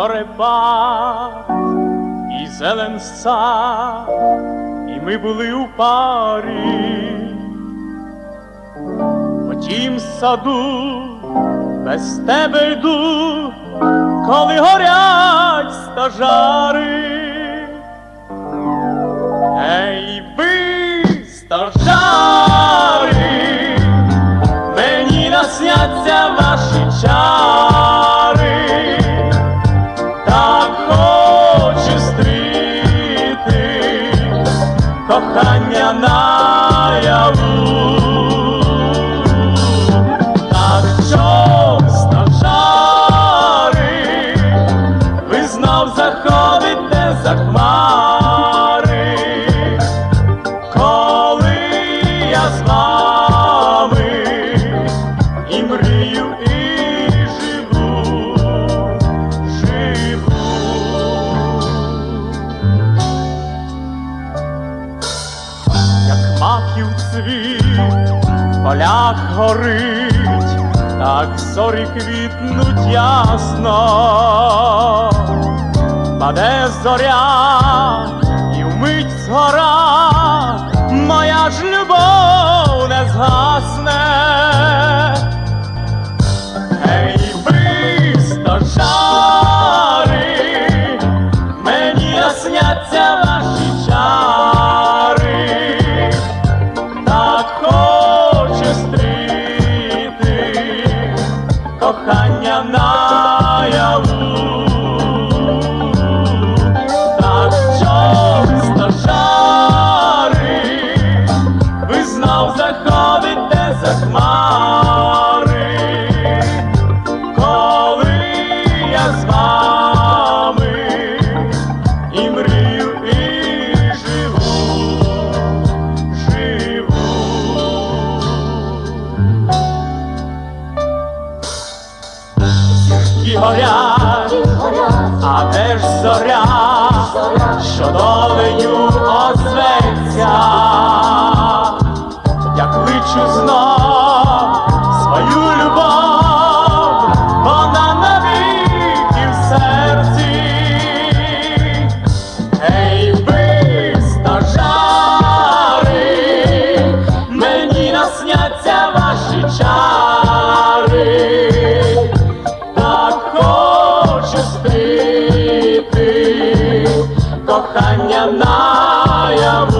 зорепа і зеленса, і ми були у парі, по тім саду без тебе йду, коли горять стажари, ей ви, стажари! кохання наяву. полях горить, так зорі квітнуть ясно, паде зоря і вмить згора, моя ж любов не згасне. кохання на. 抱歉啊 Yan yanayım